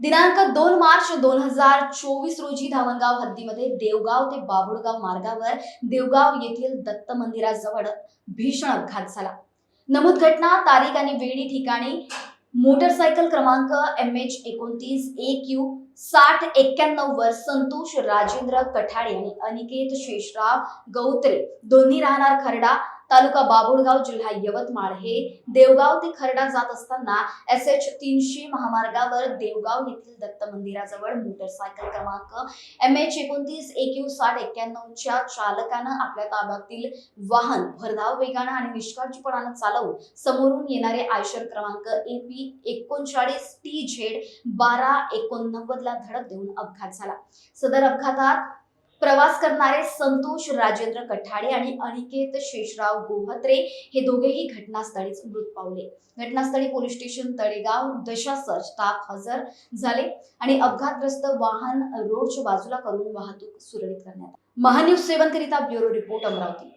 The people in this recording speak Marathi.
दिनांक दोन मार्च दोन हजार चोवीस रोजी धामणगाव हद्दीमध्ये देवगाव ते बाभुळगाव मार्गावर देवगाव येथील दत्त मंदिराजवळ भीषण अपघात झाला. नमूद घटना तारीख आणि वेळी ठिकाणी मोटरसायकल क्रमांक एम एच एकोणतीस ए क्यू साठ एक्क्याण्णव वर संतोष राजेंद्र कठाडे आणि अनिकेत शेषराव गौत्रे. दोन्ही राहणार खरडा तालुका बाबुळगाव जिल्हा यवतमाळ हे देवगाव ते खरडा जात असताना एस एच तीनशे महामार्गावर देवगाव येथील दत्त मंदिराजवळ मोटरसायकल क्रमांक एम एच एकोणतीस ए क्यू साठ एक्क्याण्णवच्या चालकानं आपल्या ताब्यातील वाहन भरधाव वेगानं आणि निष्काळजीपणानं चालवून समोरून येणारे आयशर क्रमांक ए पी एकोणचाळीस टी झेड बारा एकोणनव्वद ला धडक देऊन अपघात झाला. सदर अपघातात प्रवास करणारे संतोष राजेंद्र कठाडे आणि अनिकेत शेषराव गोहत्रे हे दोघेही घटनास्थळीच मृत पावले. घटनास्थळी police station Talegaon Dashasar staff हजर झाले आणि अपघातग्रस्त वाहन रोडच्या बाजूला करून वाहतूक सुरळीत करण्यात महान्यूज सेवन करिता ब्युरो रिपोर्ट अमरावती.